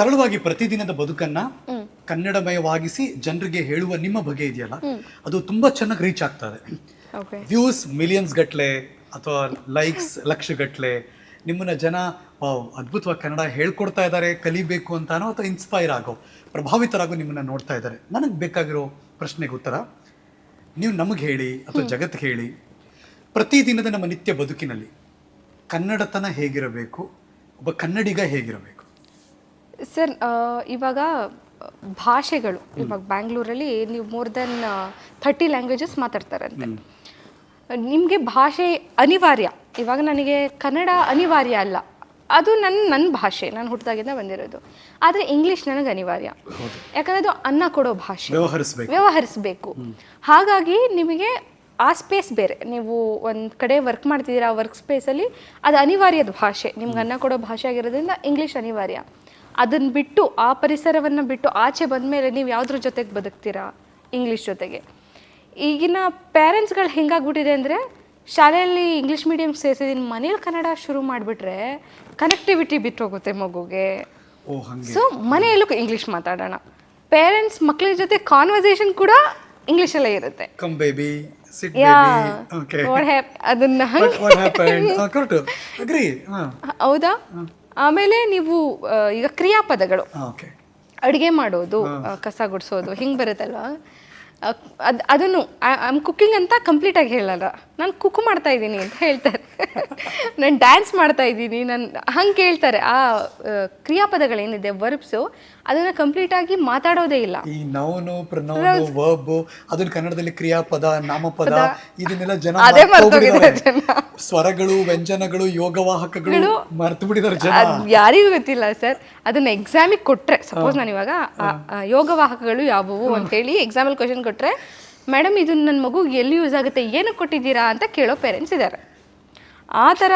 ಸರಳವಾಗಿ ಪ್ರತಿದಿನದ ಬದುಕನ್ನ ಕನ್ನಡಮಯವಾಗಿಸಿ ಜನರಿಗೆ ಹೇಳುವ ನಿಮ್ಮ ಬಗೆ ಇದೆಯಲ್ಲ ಅದು ತುಂಬಾ ಚೆನ್ನಾಗಿ ರೀಚ್ ಆಗ್ತದೆ. ವ್ಯೂಸ್ ಮಿಲಿಯನ್ಸ್ ಗಟ್ಲೆ ಅಥವಾ ಲೈಕ್ಸ್ ಲಕ್ಷ ಗಟ್ಲೆ ನಿಮ್ಮನ್ನ ಜನ ಅದ್ಭುತವಾಗಿ ಕನ್ನಡ ಹೇಳ್ಕೊಡ್ತಾ ಇದ್ದಾರೆ ಕಲಿಬೇಕು ಅಂತಾನೋ ಅಥವಾ ಇನ್ಸ್ಪೈರ್ ಆಗೋ ಪ್ರಭಾವಿತರಾಗೋ ನಿಮ್ಮನ್ನ ನೋಡ್ತಾ ಇದ್ದಾರೆ ನನಗೆ ಬೇಕಾಗಿರೋ ಪ್ರಶ್ನೆಗೆ ಉತ್ತರ ನೀವು ನಮಗೆ ಹೇಳಿ ಅಥವಾ ಜಗತ್ತಿಗೆ ಹೇಳಿ ಪ್ರತಿದಿನದ ನಮ್ಮ ನಿತ್ಯ ಬದುಕಿನಲ್ಲಿ ಕನ್ನಡತನ ಹೇಗಿರಬೇಕು ಒಬ್ಬ ಕನ್ನಡಿಗ ಹೇಗಿರಬೇಕು? ಸರ್ ಇವಾಗ ಭಾಷೆಗಳು ಇವಾಗ ಬ್ಯಾಂಗ್ಳೂರಲ್ಲಿ ನೀವು ಮೋರ್ ದೆನ್ ಥರ್ಟಿ ಲ್ಯಾಂಗ್ವೇಜಸ್ ಮಾತಾಡ್ತಾರಂತೆ. ನಿಮಗೆ ಭಾಷೆ ಅನಿವಾರ್ಯ? ಇವಾಗ ನನಗೆ ಕನ್ನಡ ಅನಿವಾರ್ಯ ಅಲ್ಲ. ಅದು ನನ್ನ ನನ್ನ ಭಾಷೆ ನಾನು ಹುಟ್ಟಿದಾಗಿಂದ ಬಂದಿರೋದು. ಆದರೆ ಇಂಗ್ಲೀಷ್ ನನಗೆ ಅನಿವಾರ್ಯ. ಯಾಕಂದರೆ ಅದು ಅನ್ನ ಕೊಡೋ ಭಾಷೆ. ವ್ಯವಹರಿಸಬೇಕು. ಹಾಗಾಗಿ ನಿಮಗೆ ಆ ಸ್ಪೇಸ್ ಬೇರೆ. ನೀವು ಒಂದು ಕಡೆ ವರ್ಕ್ ಮಾಡ್ತಿದ್ದೀರಾ ಆ ವರ್ಕ್ ಸ್ಪೇಸಲ್ಲಿ ಅದು ಅನಿವಾರ್ಯದ ಭಾಷೆ. ನಿಮ್ಗೆ ಅನ್ನ ಕೊಡೋ ಭಾಷೆ ಆಗಿರೋದ್ರಿಂದ ಇಂಗ್ಲೀಷ್ ಅನಿವಾರ್ಯ. ಅದನ್ನು ಬಿಟ್ಟು ಆ ಪರಿಸರವನ್ನು ಬಿಟ್ಟು ಆಚೆ ಬಂದ ಮೇಲೆ ನೀವು ಯಾವುದ್ರ ಜೊತೆಗೆ ಬದುಕ್ತೀರಾ? ಇಂಗ್ಲೀಷ್ ಜೊತೆಗೆ. ಈಗಿನ ಪೇರೆಂಟ್ಸ್ಗಳು ಹೆಂಗಾಗ್ಬಿಟ್ಟಿದೆ ಅಂದರೆ ಶಾಲೆಯಲ್ಲಿ ಇಂಗ್ಲೀಷ್ ಮೀಡಿಯಮ್ ಸೇರಿಸಿದ್ದೀನಿ ಮನೇಲಿ ಕನ್ನಡ ಶುರು ಮಾಡಿಬಿಟ್ರೆ ಕನೆಕ್ಟಿವಿಟಿ ಬಿಟ್ಟೋಗುತ್ತೆ ಮಗುಗೆ. ಸೊ ಮನೆಯಲ್ಲೂ ಇಂಗ್ಲೀಷ್ ಮಾತಾಡೋಣ. ಪೇರೆಂಟ್ಸ್ ಮಕ್ಕಳ ಜೊತೆ ಕಾನ್ವರ್ಸೇಷನ್ ಕೂಡ ಇಂಗ್ಲೀಷಲ್ಲೇ ಇರುತ್ತೆ. ಕಮ್ ಬೇಬಿ ಅದನ್ನ ಅಗ್ರಿ ಹಾ ಹೌದಾ? ಆಮೇಲೆ ನೀವು ಆ, ಈಗ ಕ್ರಿಯಾಪದಗಳು. ಓಕೆ. ಅಡುಗೆ ಮಾಡೋದು ಆ, ಕಸ ಗುಡಿಸೋದು ಹಿಂಗೆ ಬರುತ್ತಲ್ವಾ? ಅದು ಅದನ್ನು ಐ ಆಮ್ ಕುಕ್ಕಿಂಗ್ ಅಂತ ಕಂಪ್ಲೀಟಾಗಿ ಹೇಳಲ್ಲ. ನಾನು ಕುಕ್ ಮಾಡ್ತಾ ಇದ್ದೀನಿ ಅಂತ ಹೇಳ್ತಾರೆ. ನಾನು ಡ್ಯಾನ್ಸ್ ಮಾಡ್ತಾ ಇದ್ದೀನಿ ನಾನು ಹಂಗೆ ಕೇಳ್ತಾರೆ. ಆ ಆ, ಕ್ರಿಯಾಪದಗಳೇನಿದೆ ವರ್ಬ್ಸು ಅದನ್ನು ಕಂಪ್ಲೀಟಾಗಿ ಮಾತಾಡೋದೇ ಇಲ್ಲ. ಈ ನೌನು ಪ್ರನೌನು ವರ್ಬ್ ಅದನ್ನ ಕನ್ನಡದಲ್ಲಿ ಕ್ರಿಯಾಪದ ನಾಮಪದ ಇದನ್ನೆಲ್ಲ ಜನ ಅದೇ. ಮರ್ತೋಗಿದ್ದಾರೆ ಸ್ವರಗಳು ವ್ಯಂಜನಗಳು ಯೋಗವಾಹಕಗಳು ಮರ್ತು ಬಿಟ್ಟಿದ್ದಾರೆ ಜನ. ಯಾರಿಗೂ ಗೊತ್ತಿಲ್ಲ ಸರ್. ಅದನ್ನ ಎಕ್ಸಾಮಿಗೆ ಕೊಟ್ರೆ ಸಪೋಸ್ ನಾನು ಇವಾಗ ಯೋಗವಾಹಕಗಳು ಯಾವುವು ಅಂತ ಹೇಳಿ ಎಕ್ಸಾಮಲ್ಲಿ ಕ್ವಶನ್ ಕೊಟ್ರೆ ಮೇಡಮ್ ಇದು ನನ್ನ ಮಗು ಎಲ್ಲಿ ಯೂಸ್ ಆಗುತ್ತೆ ಏನಕ್ಕೆ ಕೊಟ್ಟಿದ್ದೀರಾ? ಅಂತ ಕೇಳೋ ಪೇರೆಂಟ್ಸ್ ಇದ್ದಾರೆ ಆ ಥರ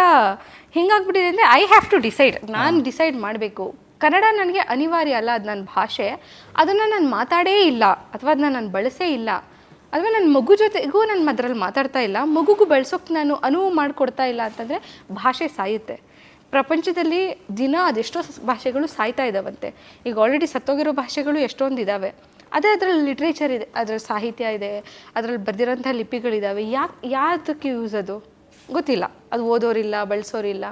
ಹಿಂಗಾಗ್ಬಿಟ್ಟಿದೆ ಅಂದರೆ ಐ ಹ್ಯಾವ್ ಟು ಡಿಸೈಡ್ ನಾನು ಡಿಸೈಡ್ ಮಾಡಬೇಕು. ಕನ್ನಡ ನನಗೆ ಅನಿವಾರ್ಯ ಅಲ್ಲ, ಅದು ನನ್ನ ಭಾಷೆ. ಅದನ್ನು ನಾನು ಮಾತಾಡೇ ಇಲ್ಲ, ಅಥವಾ ಅದನ್ನ ನಾನು ಬಳಸೇ ಇಲ್ಲ. ಅಥವಾ ನನ್ನ ಮಗು ಜೊತೆಗೂ ನಾನು ಅದ್ರಲ್ಲಿ ಮಾತಾಡ್ತಾ ಇಲ್ಲ. ಮಗುಗೂ ಬಳಸೋಕೆ ನಾನು ಅನುವು ಮಾಡಿಕೊಡ್ತಾ ಇಲ್ಲ ಅಂತಂದರೆ ಭಾಷೆ ಸಾಯುತ್ತೆ. ಪ್ರಪಂಚದಲ್ಲಿ ದಿನ ಅದೆಷ್ಟೋ ಭಾಷೆಗಳು ಸಾಯ್ತಾ ಇದ್ದಾವಂತೆ ಈಗ ಆಲ್ರೆಡಿ ಸತ್ತೋಗಿರೋ ಭಾಷೆಗಳು ಎಷ್ಟೊಂದು ಇದ್ದಾವೆ ಅದೇ ಅದರಲ್ಲಿ ಲಿಟ್ರೇಚರ್ ಇದೆ ಅದರ ಸಾಹಿತ್ಯ ಇದೆ, ಅದರಲ್ಲಿ ಬರೆದಿರೋಂಥ ಲಿಪಿಗಳಿದ್ದಾವೆ ಯಾಕೆ, ಯಾತಕ್ಕೆ ಯೂಸ್ ಅದು? ಗೊತ್ತಿಲ್ಲ. ಅದು ಓದೋರಿಲ್ಲ, ಬಳಸೋರಿಲ್ಲ.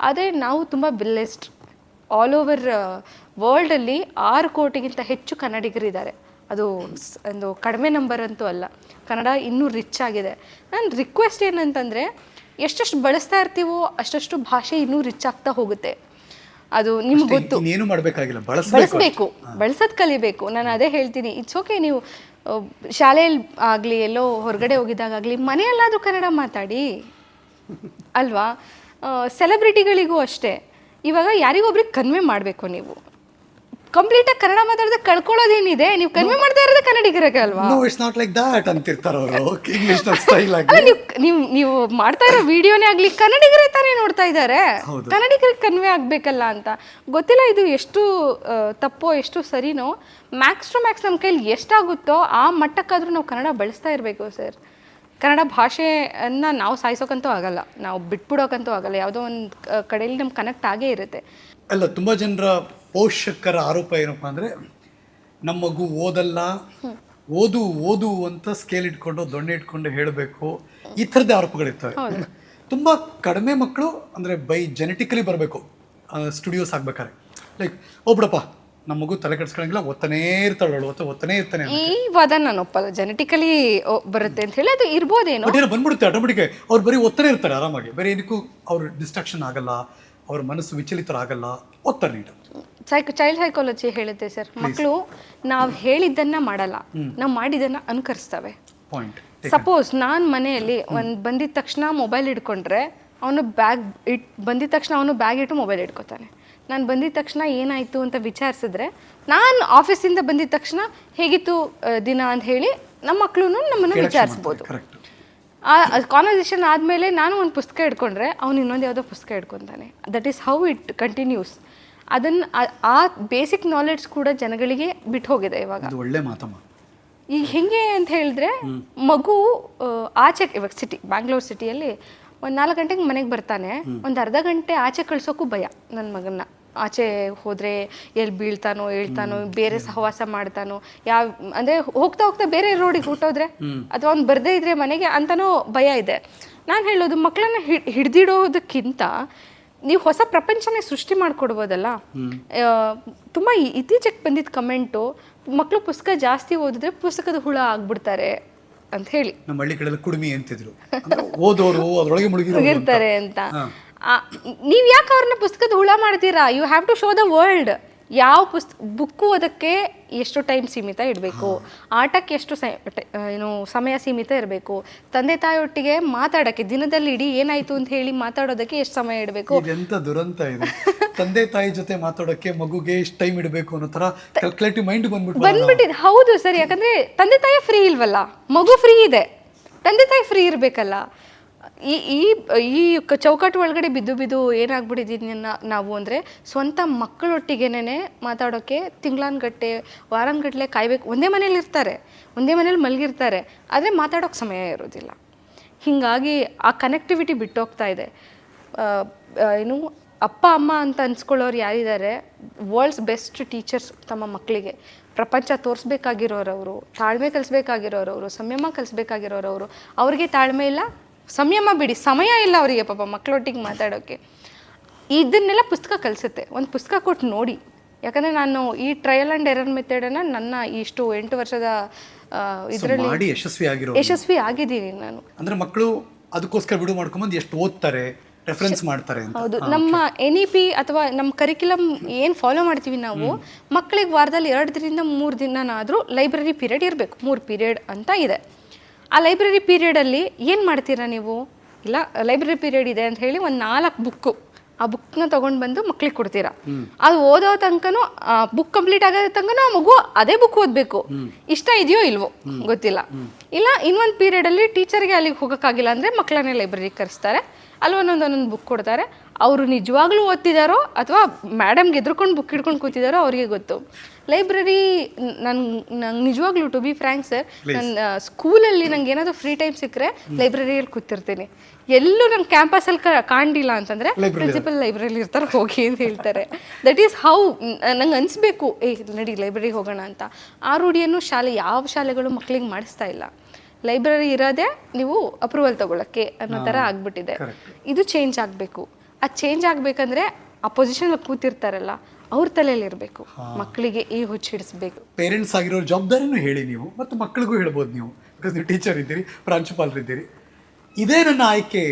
ಆದರೆ ನಾವು ತುಂಬ ಬಿಲ್ಲೆಸ್ಟ್ ಆಲ್ ಓವರ್ ವರ್ಲ್ಡಲ್ಲಿ ಆರು ಕೋಟಿಗಿಂತ ಹೆಚ್ಚು ಕನ್ನಡಿಗರಿದ್ದಾರೆ. ಅದು ಒಂದು ಕಡಿಮೆ ನಂಬರ್ ಅಂತೂ ಅಲ್ಲ. ಕನ್ನಡ ಇನ್ನೂ ರಿಚ್ ಆಗಿದೆ. ನನ್ನ ರಿಕ್ವೆಸ್ಟ್ ಏನಂತಂದರೆ ಎಷ್ಟೆಷ್ಟು ಬಳಸ್ತಾ ಇರ್ತೀವೋ ಅಷ್ಟಷ್ಟು ಭಾಷೆ ಇನ್ನೂ ರಿಚ್ ಆಗ್ತಾ ಹೋಗುತ್ತೆ. ಅದು ನಿಮ್ಗೆ ಗೊತ್ತು. ಏನು ಮಾಡಬೇಕಾಗಿಲ್ಲ ಬಳಸಬೇಕು ಬಳಸಬೇಕು ಬಳಸೋದು ಕಲಿಬೇಕು. ನಾನು ಅದೇ ಹೇಳ್ತೀನಿ ಇಟ್ಸ್ ಓಕೆ ನೀವು ಶಾಲೆಯಲ್ಲಿ ಆಗಲಿ ಎಲ್ಲೋ ಹೊರಗಡೆ ಹೋಗಿದ್ದಾಗಲಿ ಮನೆಯಲ್ಲಾದರೂ ಕನ್ನಡ ಮಾತಾಡಿ. ಅಲ್ವಾ? ಸೆಲೆಬ್ರಿಟಿಗಳಿಗೂ ಅಷ್ಟೇ. ಇವಾಗ ಯಾರಿಗೊಬ್ರಿಗೆ ಕನ್ವೆ ಮಾಡಬೇಕು ನೀವು? ಕಂಪ್ಲೀಟಾಗಿ ಕನ್ನಡ ಮಾತಾಡದೆ ಕಳ್ಕೊಳ್ಳೋದೇನಿದೆ? ನೀವು ಕನ್ವೆ ಮಾಡ್ತಾ ಇರೋದೇ ಕನ್ನಡಿಗರಿಗೆ ಅಲ್ವಾ? No it's not like that ಅಂತಿರ್ತಾರ ಅವರು. ಇಂಗ್ಲಿಷ್ ಸ್ಟೈಲ್ ಆಗಿ. ಅಲ್ಲ ನೀವು ನೀವು ನೀವು ಮಾಡ್ತಾ ಇರೋ ವಿಡಿಯೋನೇ ಆಗಲಿ ಕನ್ನಡಿಗರೇ ತಾನೇ ನೋಡ್ತಾ ಇದ್ದಾರೆ. ಕನ್ನಡಿಗರಿಗೆ ಕನ್ವೆ ಆಗಬೇಕಲ್ಲ ಅಂತ. ಗೊತ್ತಿಲ್ಲ ಇದು ಎಷ್ಟು ತಪ್ಪೋ ಎಷ್ಟು ಸರಿನೋ. ಮ್ಯಾಕ್ಸ್ ಟು ಮ್ಯಾಕ್ಸ್ ನಮ್ಮ ಕೈಲಿ ಎಷ್ಟಾಗುತ್ತೋ ಆ ಮಟ್ಟಕ್ಕಾದ್ರೂ ನಾವು ಕನ್ನಡ ಬಳಸ್ತಾ ಇರಬೇಕು ಸರ್ ಕನ್ನಡ ಭಾಷೆಯನ್ನು ನಾವು ಸಾಯಿಸೋಕ್ಕಂತೂ ಆಗಲ್ಲ ನಾವು ಬಿಟ್ಬಿಡೋಕ್ಕಂತೂ ಆಗಲ್ಲ ಯಾವುದೋ ಒಂದು ಕಡೆಯಲ್ಲಿ ನಮ್ಗೆ ಕನೆಕ್ಟ್ ಆಗೇ ಇರುತ್ತೆ. ಅಲ್ಲ ತುಂಬ ಜನರ ಪೋಷಕರ ಆರೋಪ ಏನಪ್ಪ ಅಂದ್ರೆ ನಮ್ಮ ಮಗು ಓದಲ್ಲ ಓದು ಓದು ಅಂತ ಸ್ಕೇಲ್ ಇಟ್ಕೊಂಡು ದೊಣ್ಣೆ ಇಟ್ಕೊಂಡು ಹೇಳಬೇಕು ಈ ಥರದ್ದೇ ಆರೋಪಗಳಿರ್ತವೆ. ತುಂಬ ಕಡಿಮೆ ಮಕ್ಕಳು ಅಂದರೆ ಬೈ ಜೆನೆಟಿಕಲಿ ಬರಬೇಕು ಸ್ಟುಡಿಯೋಸ್ ಆಗ್ಬೇಕಾದ್ರೆ. ಲೈಕ್ ಓ ಬಿಡಪ್ಪ ನಮ್ಮ ಮಗು ತಲೆ ಕೆಡಿಸ್ಕೊಳಂಗಿಲ್ಲ ಒತ್ತನೇ ಇರ್ತಾಳೆ ಒತ್ತ ಒತ್ತನೇ ಇರ್ತಾನೆ ಈ ವಾದ ನಾನು ಒಪ್ಪಲ್ಲ ಜೆನೆಟಿಕಲಿ ಬರುತ್ತೆ ಅಂತ ಹೇಳಿ ಅದು ಇರ್ಬೋದೇನೋ ಬಟ್ ಏನೋ ಬಂದ್ಬಿಡುತ್ತೆ ಆಟೋಮೆಟಿಕ್ ಅವ್ರು ಬರೀ ಒತ್ತನೇ ಇರ್ತಾರೆ ಆರಾಮಾಗಿ. ಬೇರೆ ಏನಕ್ಕೂ ಅವ್ರ ಡಿಸ್ಟ್ರಾಕ್ಷನ್ ಆಗಲ್ಲ ಅವ್ರ ಮನಸ್ಸು ವಿಚಲಿತರಾಗಲ್ಲ ಓದ್ತಾರೆ ನೀಟಾಗಿ ಸೈಕ್ ಚೈಲ್ಡ್ ಸೈಕಾಲಜಿ ಹೇಳುತ್ತೆ ಸರ್ ಮಕ್ಕಳು ನಾವು ಹೇಳಿದ್ದನ್ನ ಮಾಡಲ್ಲ ನಾವು ಮಾಡಿದ್ದನ್ನ ಅನುಕರಿಸ್ತವೆ. ಪಾಯಿಂಟ್ ಸಪೋಸ್ ನಾನು ಮನೆಯಲ್ಲಿ ಒಂದು ಬಂದಿದ ತಕ್ಷಣ ಮೊಬೈಲ್ ಇಟ್ಕೊಂಡ್ರೆ ಅವನು ಬ್ಯಾಗ್ ಇಟ್ ಬಂದಿದ ತಕ್ಷಣ ಅವನು ಬ್ಯಾಗ್ ಇಟ್ಟು ಮೊಬೈಲ್ ಇಟ್ಕೋತಾನೆ ನಾನು ಬಂದಿದ ತಕ್ಷಣ ಏನಾಯಿತು ಅಂತ ವಿಚಾರಿಸಿದ್ರೆ ನಾನು ಆಫೀಸಿಂದ ಬಂದಿದ ತಕ್ಷಣ ಹೇಗಿತ್ತು ದಿನ ಅಂತ ಹೇಳಿ ನಮ್ಮ ಮಕ್ಕಳು ನಮ್ಮನ್ನು ವಿಚಾರಿಸ್ಬೋದು. ಆ ಕಾನ್ವರ್ಸೇಷನ್ ಆದಮೇಲೆ ನಾನು ಒಂದು ಪುಸ್ತಕ ಹಿಡ್ಕೊಂಡ್ರೆ ಅವ್ನು ಇನ್ನೊಂದು ಯಾವುದೋ ಪುಸ್ತಕ ಹಿಡ್ಕೊತಾನೆ. That is how it continues ಅದನ್ನು ಆ ಬೇಸಿಕ್ ನಾಲೆಡ್ಜ್ ಕೂಡ ಜನಗಳಿಗೆ ಬಿಟ್ಟು ಹೋಗಿದೆ ಇವಾಗ. ಒಳ್ಳೆ ಮಾತಮ್ಮ. ಈಗ ಹೆಂಗೆ ಅಂತ ಹೇಳಿದ್ರೆ ಮಗು ಆಚೆ ಇವಾಗ ಸಿಟಿ ಬ್ಯಾಂಗ್ಳೂರ್ ಸಿಟಿಯಲ್ಲಿ ಒಂದು ನಾಲ್ಕು ಗಂಟೆಗೆ ಮನೆಗೆ ಬರ್ತಾನೆ. ಒಂದು ಅರ್ಧ ಗಂಟೆ ಆಚೆ ಕಳ್ಸೋಕ್ಕೂ ಭಯ ನನ್ನ ಮಗನ್ನ. ಆಚೆ ಹೋದ್ರೆ ಎಲ್ಲಿ ಬೀಳ್ತಾನೋ ಹೇಳ್ತಾನೋ ಬೇರೆ ಸಹವಾಸ ಮಾಡ್ತಾನೋ ಯಾವ ಅಂದ್ರೆ ಹೋಗ್ತಾ ಹೋಗ್ತಾ ಬೇರೆ ರೋಡಿಗೆ ಹುಟ್ಟೋದ್ರೆ ಅಥವಾ ಅವ್ನು ಬರ್ದೇ ಇದ್ರೆ ಮನೆಗೆ ಅಂತನೋ ಭಯ ಇದೆ. ನಾನು ಹೇಳೋದು ಮಕ್ಕಳನ್ನ ಹಿಡ್ದಿಡೋದಕ್ಕಿಂತ ನೀವು ಹೊಸ ಪ್ರಪಂಚನೇ ಸೃಷ್ಟಿ ಮಾಡಿಕೊಡ್ಬೋದಲ್ಲ? ತುಂಬ ಇತ್ತೀಚೆಗೆ ಬಂದಿದ್ದ ಕಮೆಂಟು ಮಕ್ಕಳು ಪುಸ್ತಕ ಜಾಸ್ತಿ ಓದಿದ್ರೆ ಪುಸ್ತಕದ ಹುಳ ಆಗ್ಬಿಡ್ತಾರೆ ಅಂತ ಹೇಳಿ. ನಮ್ಮ ಹಳ್ಳಿಗಳಲ್ಲಿ ಕುಡುಮಿ ಅಂತಿದ್ರು. ಓದೋರು ಅದ್ರೊಳಗೆ ಮುಳುಗಿರ್ತಾರೆ ಅಂತ. ನೀವು ಯಾಕೆ ಅವ್ರನ್ನ ಪುಸ್ತಕದ ಹುಳ ಮಾಡ್ತೀರಾ? You have to show the world ಯಾವ ಪುಸ್ತ ಬುಕ್ಕು ಅದಕ್ಕೆ ಎಷ್ಟು ಟೈಮ್ ಸೀಮಿತ ಇಡಬೇಕು? ಆಟಕ್ಕೆ ಎಷ್ಟು ಸ- ಏನು ಸಮಯ ಸೀಮಿತ ಇರಬೇಕು? ತಂದೆ ತಾಯಿಯೊಟ್ಟಿಗೆ ಮಾತಾಡೋಕ್ಕೆ ದಿನದಲ್ಲಿ ಇಡೀ ಏನಾಯ್ತು ಅಂತ ಹೇಳಿ ಮಾತಾಡೋದಕ್ಕೆ ಎಷ್ಟು ಸಮಯ ಇಡಬೇಕು? ಇದೆಂತ ದುರಂತ ಇದೆ? ತಂದೆ ತಾಯಿ ಜೊತೆ ಮಾತಾಡೋಕ್ಕೆ ಮಗುಗೆ ಎಷ್ಟು ಟೈಮ್ ಇಡಬೇಕು ಅನ್ನೋ ಥರ ಕ್ಯಾಲ್ಕುಲೇಟಿವ್ ಮೈಂಡ್ ಬಂದ್ಬಿಟ್ಟು ಬಂದ್ಬಿಟ್ಟಿದೆ ಹೌದು ಸರ್ ಯಾಕಂದ್ರೆ ತಂದೆ ತಾಯಿ ಫ್ರೀ ಇಲ್ವಲ್ಲ? ಮಗು ಫ್ರೀ ಇದೆ. ತಂದೆ ತಾಯಿ ಫ್ರೀ ಇರಬೇಕಲ್ಲ? ಈ ಈ ಈ ಚೌಕಟ್ಟು ಒಳಗಡೆ ಬಿದ್ದು ಬಿದ್ದು ಏನಾಗ್ಬಿಟ್ಟಿದ್ದೀನಿ ನಾವು ಅಂದರೆ ಸ್ವಂತ ಮಕ್ಕಳೊಟ್ಟಿಗೆನೇ ಮಾತಾಡೋಕ್ಕೆ ತಿಂಗಳಾನ್ಗಟ್ಟೆ ವಾರಾನ್ಗಟ್ಟಲೆ ಕಾಯ್ಬೇಕು. ಒಂದೇ ಮನೇಲಿ ಇರ್ತಾರೆ, ಒಂದೇ ಮನೇಲಿ ಮಲಗಿರ್ತಾರೆ, ಆದರೆ ಮಾತಾಡೋಕ್ಕೆ ಸಮಯ ಇರೋದಿಲ್ಲ. ಹೀಗಾಗಿ ಆ ಕನೆಕ್ಟಿವಿಟಿ ಬಿಟ್ಟೋಗ್ತಾ ಇದೆ. ಏನು ಅಪ್ಪ, ಅಮ್ಮ ಅಂತ ಅನ್ಸ್ಕೊಳ್ಳೋರು ಯಾರಿದ್ದಾರೆ ವರ್ಲ್ಡ್ಸ್ ಬೆಸ್ಟ್ ಟೀಚರ್ಸ್ ತಮ್ಮ ಮಕ್ಕಳಿಗೆ. ಪ್ರಪಂಚ ತೋರಿಸ್ಬೇಕಾಗಿರೋರವರು, ತಾಳ್ಮೆ ಕಲಿಸ್ಬೇಕಾಗಿರೋರವರು, ಸಂಯಮ ಕಲಿಸ್ಬೇಕಾಗಿರೋರವರು, ಅವ್ರಿಗೆ ತಾಳ್ಮೆ ಇಲ್ಲ ಸಂಯಮ ಬಿಡಿ ಸಮಯ ಇಲ್ಲ ಅವರಿಗೆ ಪಾಪ ಮಕ್ಕಳೊಟ್ಟಿಗೆ ಮಾತಾಡೋಕ್ಕೆ ಇದನ್ನೆಲ್ಲ ಪುಸ್ತಕ ಕಲಿಸುತ್ತೆ. ಒಂದು ಪುಸ್ತಕ ಕೊಟ್ಟು ನೋಡಿ. ಯಾಕಂದರೆ ನಾನು ಈ ಟ್ರಯಲ್ ಆ್ಯಂಡ್ ಎರರ್ ಮೆಥಡನ್ನು ನನ್ನ ಇಷ್ಟು ಎಂಟು ವರ್ಷದ ಇದರಲ್ಲಿ ಯಶಸ್ವಿ ಆಗಿರೋ ಯಶಸ್ವಿ ಆಗಿದ್ದೀನಿ ನಾನು. ಅಂದ್ರೆ ಮಕ್ಕಳು ಅದಕ್ಕೋಸ್ಕರ ಬಿಡು ಮಾಡ್ಕೊಂಬಂದು ಎಷ್ಟು ಓದ್ತಾರೆ ರೆಫರೆನ್ಸ್ ಮಾಡ್ತಾರೆ ಹೌದು. ನಮ್ಮ ಎನ್ ಇ ಪಿ ಅಥವಾ ನಮ್ಮ ಕರಿಕ್ಯುಲಮ್ ಏನು ಫಾಲೋ ಮಾಡ್ತೀವಿ ನಾವು ಮಕ್ಕಳಿಗೆ ವಾರದಲ್ಲಿ ಎರಡರಿಂದ ಮೂರು ದಿನನಾದರೂ ಲೈಬ್ರರಿ ಪೀರಿಯಡ್ ಇರಬೇಕು. ಮೂರು ಪೀರಿಯಡ್ ಅಂತ ಇದೆ. ಆ ಲೈಬ್ರರಿ ಪೀರಿಯಡಲ್ಲಿ ಏನು ಮಾಡ್ತೀರಾ ನೀವು? ಇಲ್ಲ ಲೈಬ್ರರಿ ಪೀರಿಯಡ್ ಇದೆ ಅಂತ ಹೇಳಿ ಒಂದು ನಾಲ್ಕು ಬುಕ್ಕು ಆ ಬುಕ್ನ ತೊಗೊಂಡು ಬಂದು ಮಕ್ಳಿಗೆ ಕೊಡ್ತೀರಾ? ಅದು ಓದೋ ತನಕನೂ ಬುಕ್ ಕಂಪ್ಲೀಟ್ ಆಗೋ ತನಕನೂ ಆ ಮಗು ಅದೇ ಬುಕ್ ಓದಬೇಕು. ಇಷ್ಟ ಇದೆಯೋ ಇಲ್ವೋ ಗೊತ್ತಿಲ್ಲ. ಇಲ್ಲ ಇನ್ನೊಂದು ಪೀರಿಯಡಲ್ಲಿ ಟೀಚರ್ಗೆ ಅಲ್ಲಿಗೆ ಹೋಗೋಕ್ಕಾಗಿಲ್ಲ ಅಂದರೆ ಮಕ್ಕಳನ್ನೇ ಲೈಬ್ರರಿಗೆ ಕರೆಸ್ತಾರೆ. ಅಲ್ಲಿ ಒಂದೊಂದು ಒಂದೊಂದು ಬುಕ್ ಕೊಡ್ತಾರೆ. ಅವರು ನಿಜವಾಗ್ಲೂ ಓದ್ತಿದ್ದಾರೋ ಅಥವಾ ಮೇಡಮ್ಗೆ ಎದ್ರುಕೊಂಡು ಬುಕ್ ಹಿಡ್ಕೊಂಡು ಕೂತಿದ್ದಾರೋ ಅವ್ರಿಗೆ ಗೊತ್ತು. ಲೈಬ್ರರಿ ನನ್ ನಂಗೆ ನಿಜವಾಗ್ಲೂ ಟು ಬಿ ಫ್ರ್ಯಾಂಕ್ ಸರ್ ನನ್ನ ಸ್ಕೂಲಲ್ಲಿ ನಂಗೆ ಏನಾದರೂ ಫ್ರೀ ಟೈಮ್ ಸಿಕ್ಕರೆ ಲೈಬ್ರರಿಯಲ್ಲಿ ಕೂತಿರ್ತೀನಿ. ಎಲ್ಲೂ ನನ್ನ ಕ್ಯಾಂಪಸಲ್ಲಿ ಕಾಣಲಿಲ್ಲ ಅಂತಂದರೆ ಪ್ರಿನ್ಸಿಪಲ್ ಲೈಬ್ರರಿಲಿ ಇರ್ತಾರೆ ಹೋಗಿ ಅಂತ ಹೇಳ್ತಾರೆ. ದಟ್ ಈಸ್ ಹೌ ನಂಗೆ ಅನಿಸ್ಬೇಕು ಏ ನಡಿ ಲೈಬ್ರರಿಗೆ ಹೋಗೋಣ ಅಂತ. ಆ ರೂಢಿಯನ್ನು ಶಾಲೆ ಯಾವ ಶಾಲೆಗಳು ಮಕ್ಕಳಿಗೆ ಮಾಡಿಸ್ತಾ ಇಲ್ಲ. ಲೈಬ್ರರಿ ಇರೋದೇ ನೀವು ಅಪ್ರೂವಲ್ ತಗೊಳಕ್ಕೆ ಅನ್ನೋ ಥರ ಆಗ್ಬಿಟ್ಟಿದೆ. ಇದು ಚೇಂಜ್ ಆಗಬೇಕು. ಅದು ಚೇಂಜ್ ಆಗ್ಬೇಕಂದ್ರೆ ಆ ಪೊಸಿಷನ್ ಕೂತಿರ್ತಾರಲ್ಲ ಅವ್ರ ತಲೆಯಲ್ಲಿ ಇರಬೇಕು. ಮಕ್ಕಳಿಗೆ ಈ ಹುಚ್ಚಿಡಿಸ್ಬೇಕು ಪೇರೆಂಟ್ಸ್ ಆಗಿರೋ ಜವಾಬ್ದಾರಿನೂ ಹೇಳಿ ನೀವು ಮತ್ತು ಮಕ್ಕಳಿಗೂ ಹೇಳ್ಬೋದು ನೀವು. ಬಿಕಾಸ್ ನೀವು ಟೀಚರ್ ಇದ್ದೀರಿ ಪ್ರಾಂಶುಪಾಲರಿದ್ದೀರಿ ಇದೇ ನನ್ನ ಆಯ್ಕೆ.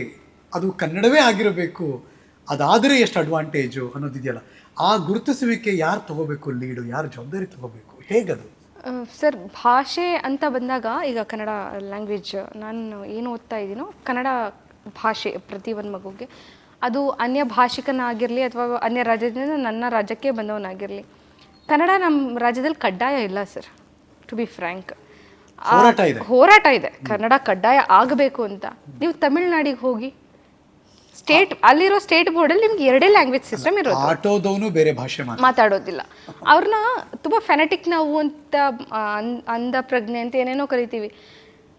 ಅದು ಕನ್ನಡವೇ ಆಗಿರಬೇಕು. ಅದಾದರೆ ಎಷ್ಟು ಅಡ್ವಾಂಟೇಜು ಅನ್ನೋದಿದೆಯಲ್ಲ. ಆ ಗುರುತಿಸುವಿಕೆ ಯಾರು ತಗೋಬೇಕು ಲೀಡು ಯಾರು ಜವಾಬ್ದಾರಿ ತಗೋಬೇಕು? ಹೇಗದು? ಸರ್ ಭಾಷೆ ಅಂತ ಬಂದಾಗ ಈಗ ಕನ್ನಡ ಲ್ಯಾಂಗ್ವೇಜ್ ನಾನು ಏನು ಓದ್ತಾ ಇದ್ದೀನೋ ಕನ್ನಡ ಭಾಷೆ ಪ್ರತಿ ಒಂದು ಮಗುಗೆ. ಅದು ಅನ್ಯ ಭಾಷಿಕನಾಗಿರಲಿ ಅಥವಾ ಅನ್ಯ ರಾಜ್ಯದಿಂದ ನನ್ನ ರಾಜ್ಯಕ್ಕೆ ಬಂದವನಾಗಿರಲಿ. ಕನ್ನಡ ನಮ್ಮ ರಾಜ್ಯದಲ್ಲಿ ಕಡ್ಡಾಯ ಇಲ್ಲ ಸರ್ ಟು ಬಿ ಫ್ರ್ಯಾಂಕ್ ಹೋರಾಟ ಇದೆ. ಕನ್ನಡ ಕಡ್ಡಾಯ ಆಗಬೇಕು ಅಂತ. ನೀವು ತಮಿಳ್ನಾಡಿಗೆ ಹೋಗಿ ಸ್ಟೇಟ್ ಅಲ್ಲಿರೋ ಸ್ಟೇಟ್ ಬೋರ್ಡಲ್ಲಿ ನಿಮ್ಗೆ ಎರಡೇ ಲ್ಯಾಂಗ್ವೇಜ್ ಸಿಸ್ಟಮ್ ಇರೋದು. ಆಟೋದವನು ಬೇರೆ ಭಾಷೆ ಮಾತಾಡೋದಿಲ್ಲ. ಅವ್ರನ್ನ ತುಂಬಾ ಫೆನೆಟಿಕ್ ನಾವು ಅಂತ ಅಂದ ಅಂಧ ಪ್ರಜ್ಞೆ ಅಂತ ಏನೇನೋ ಕರಿತೀವಿ.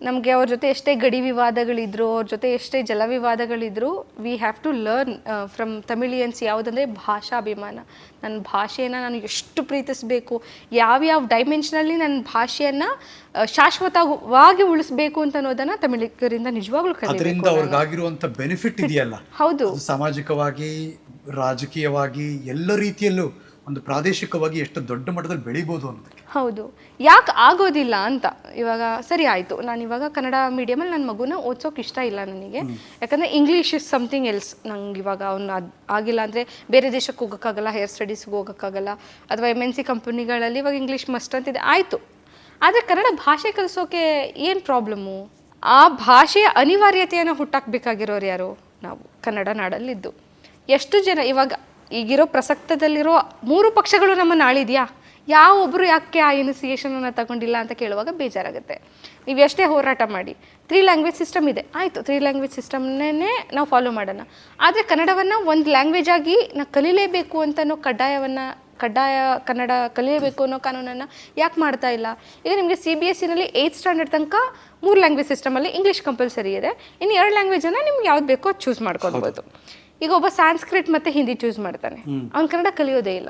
ನಮಗೆ ಅವ್ರ ಜೊತೆ ಎಷ್ಟೇ ಗಡಿ ವಿವಾದಗಳಿದ್ರು ಅವ್ರ ಜೊತೆ ಎಷ್ಟೇ ಜಲ ವಿವಾದಗಳಿದ್ರು we have to learn from Tamilians ಯಾವುದಂದ್ರೆ ಭಾಷಾಭಿಮಾನ. ನನ್ನ ಭಾಷೆಯನ್ನು ನಾನು ಎಷ್ಟು ಪ್ರೀತಿಸಬೇಕು ಯಾವ್ಯಾವ ಡೈಮೆನ್ಷನಲ್ಲಿ ನನ್ನ ಭಾಷೆಯನ್ನು ಶಾಶ್ವತವಾಗಿ ಉಳಿಸಬೇಕು ಅಂತ ಅನ್ನೋದನ್ನ ತಮಿಳಿಗರಿಂದ ನಿಜವಾಗ್ಲೂ ಅದರಿಂದ ಅವ್ರಿಗಾಗಿರುವಂಥ ಬೆನಿಫಿಟ್ ಇದೆಯಲ್ಲ? ಹೌದು. ಸಾಮಾಜಿಕವಾಗಿ ರಾಜಕೀಯವಾಗಿ ಎಲ್ಲ ರೀತಿಯಲ್ಲೂ ಒಂದು ಪ್ರಾದೇಶಿಕವಾಗಿ ಎಷ್ಟು ದೊಡ್ಡ ಮಟ್ಟದಲ್ಲಿ ಬೆಳಿಬೋದು ಅನ್ನೋದಕ್ಕೆ. ಹೌದು. ಯಾಕೆ ಆಗೋದಿಲ್ಲ ಅಂತ ಇವಾಗ ಸರಿ ಆಯಿತು. ನಾನು ಇವಾಗ ಕನ್ನಡ ಮೀಡಿಯಮಲ್ಲಿ ನನ್ನ ಮಗುನ ಓದ್ಸೋಕೆ ಇಷ್ಟ ಇಲ್ಲ ನನಗೆ. ಯಾಕಂದರೆ ಇಂಗ್ಲೀಷ್ ಇಸ್ ಸಮಥಿಂಗ್ ಎಲ್ಸ್ ನಂಗೆ ಇವಾಗ ಅವ್ನು ಅದು ಆಗಿಲ್ಲ ಅಂದರೆ ಬೇರೆ ದೇಶಕ್ಕೆ ಹೋಗೋಕ್ಕಾಗಲ್ಲ ಹೈಯರ್ ಸ್ಟಡೀಸ್ಗೆ ಹೋಗೋಕ್ಕಾಗಲ್ಲ ಅಥವಾ ಎಂ ಎನ್ ಸಿ ಕಂಪನಿಗಳಲ್ಲಿ ಇವಾಗ ಇಂಗ್ಲೀಷ್ ಮಸ್ಟ್ ಅಂತಿದೆ ಆಯಿತು. ಆದರೆ ಕನ್ನಡ ಭಾಷೆ ಕಲಿಸೋಕೆ ಏನು ಪ್ರಾಬ್ಲಮ್ಮು ಆ ಭಾಷೆಯ ಅನಿವಾರ್ಯತೆಯನ್ನು ಹುಟ್ಟಾಕಬೇಕಾಗಿರೋರು ಯಾರು? ನಾವು ಕನ್ನಡ ನಾಡಲ್ಲಿದ್ದು. ಎಷ್ಟು ಜನ ಇವಾಗ ಈಗಿರೋ ಪ್ರಸಕ್ತದಲ್ಲಿರೋ ಮೂರು ಪಕ್ಷಗಳು ನಮ್ಮನ್ನು ಯಾವ ಒಬ್ಬರು ಯಾಕೆ ಆ ಇನಿಸಿಯೇಷನನ್ನು ತಗೊಂಡಿಲ್ಲ ಅಂತ ಕೇಳುವಾಗ ಬೇಜಾರಾಗುತ್ತೆ. ನೀವು ಎಷ್ಟೇ ಹೋರಾಟ ಮಾಡಿ ತ್ರೀ ಲ್ಯಾಂಗ್ವೇಜ್ ಸಿಸ್ಟಮ್ ಇದೆ. ಆಯಿತು ತ್ರೀ ಲ್ಯಾಂಗ್ವೇಜ್ ಸಿಸ್ಟಮ್ನೇ ನಾವು ಫಾಲೋ ಮಾಡೋಣ. ಆದರೆ ಕನ್ನಡವನ್ನು ಒಂದು ಲ್ಯಾಂಗ್ವೇಜ್ ಆಗಿ ನಾವು ಕಲೀಲೇಬೇಕು ಅಂತನೋ ಕಡ್ಡಾಯವನ್ನು, ಕಡ್ಡಾಯ ಕನ್ನಡ ಕಲಿಯಬೇಕು ಅನ್ನೋ ಕಾನೂನನ್ನು ಯಾಕೆ ಮಾಡ್ತಾ ಇಲ್ಲ? ಈಗ ನಿಮಗೆ ಸಿ ಬಿ ಎಸ್ ಸಿನಲ್ಲಿ ಏಯ್ತ್ ಸ್ಟ್ಯಾಂಡರ್ಡ್ ತನಕ ಮೂರು ಲ್ಯಾಂಗ್ವೇಜ್ ಸಿಸ್ಟಮಲ್ಲಿ ಇಂಗ್ಲೀಷ್ ಕಂಪಲ್ಸರಿ ಇದೆ. ಇನ್ನು ಎರಡು ಲ್ಯಾಂಗ್ವೇಜನ್ನು ನಿಮ್ಗೆ ಯಾವ್ದು ಬೇಕೋ ಚೂಸ್ ಮಾಡ್ಕೊಳ್ಬೋದು. ಈಗ ಒಬ್ಬ ಸಾಂಸ್ಕ್ರಿಟ್ ಮತ್ತೆ ಹಿಂದಿ ಚೂಸ್ ಮಾಡ್ತಾನೆ. ಅವ್ನು ಕನ್ನಡ ಕಲಿಯೋದೇ ಇಲ್ಲ.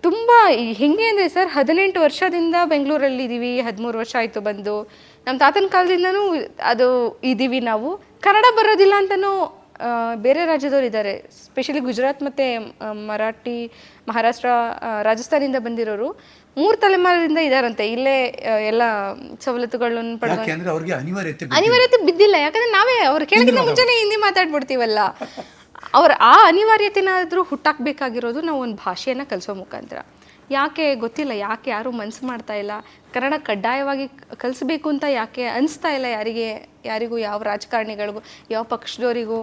ತುಂಬಾ ಹೆಂಗೆ ಅಂದ್ರೆ ಸರ್ ಹದಿನೆಂಟು ವರ್ಷದಿಂದ ಬೆಂಗಳೂರಲ್ಲಿ ಇದ್ದೀವಿ ಹದಿಮೂರು ವರ್ಷ ಆಯ್ತು ಬಂದು. ನಮ್ಮ ತಾತನ ಕಾಲದಿಂದನೂ ಅದು ಇದ್ದೀವಿ ನಾವು. ಕನ್ನಡ ಬರೋದಿಲ್ಲ ಅಂತನೂ ಆ, ಬೇರೆ ರಾಜ್ಯದವ್ರು ಇದ್ದಾರೆ ಸ್ಪೆಷಲಿ ಗುಜರಾತ್ ಮತ್ತು ಮರಾಠಿ ಮಹಾರಾಷ್ಟ್ರ ರಾಜಸ್ಥಾನಿಂದ ಬಂದಿರೋರು. ಮೂರು ತಲೆಮಾರಿಂದ ಇದಾರಂತೆ. ಇಲ್ಲೇ ಎಲ್ಲ ಸವಲತ್ತುಗಳನ್ನು ಪಡೆದ ಅನಿವಾರ್ಯತೆ. ಬಿದ್ದಿಲ್ಲ. ಯಾಕಂದ್ರೆ ನಾವೇ ಅವ್ರು ಕೇಳಿದ ಮುಂಚೆನೇ ಹಿಂದಿ ಮಾತಾಡ್ಬಿಡ್ತೀವಲ್ಲ. ಅವ್ರ ಆ ಅನಿವಾರ್ಯತೆನಾದರೂ ಹುಟ್ಟಾಕ್ಬೇಕಾಗಿರೋದು ನಾವು ಒಂದು ಭಾಷೆಯನ್ನು ಕಲಿಸೋ ಮುಖಾಂತರ. ಯಾಕೆ ಗೊತ್ತಿಲ್ಲ, ಯಾಕೆ ಯಾರು ಮನ್ಸು ಮಾಡ್ತಾ ಇಲ್ಲ? ಕನ್ನಡ ಕಡ್ಡಾಯವಾಗಿ ಕಲಿಸ್ಬೇಕು ಅಂತ ಯಾಕೆ ಅನಿಸ್ತಾ ಇಲ್ಲ ಯಾರಿಗೆ, ಯಾರಿಗೂ, ಯಾವ ರಾಜಕಾರಣಿಗಳಿಗೂ, ಯಾವ ಪಕ್ಷದವರಿಗೂ?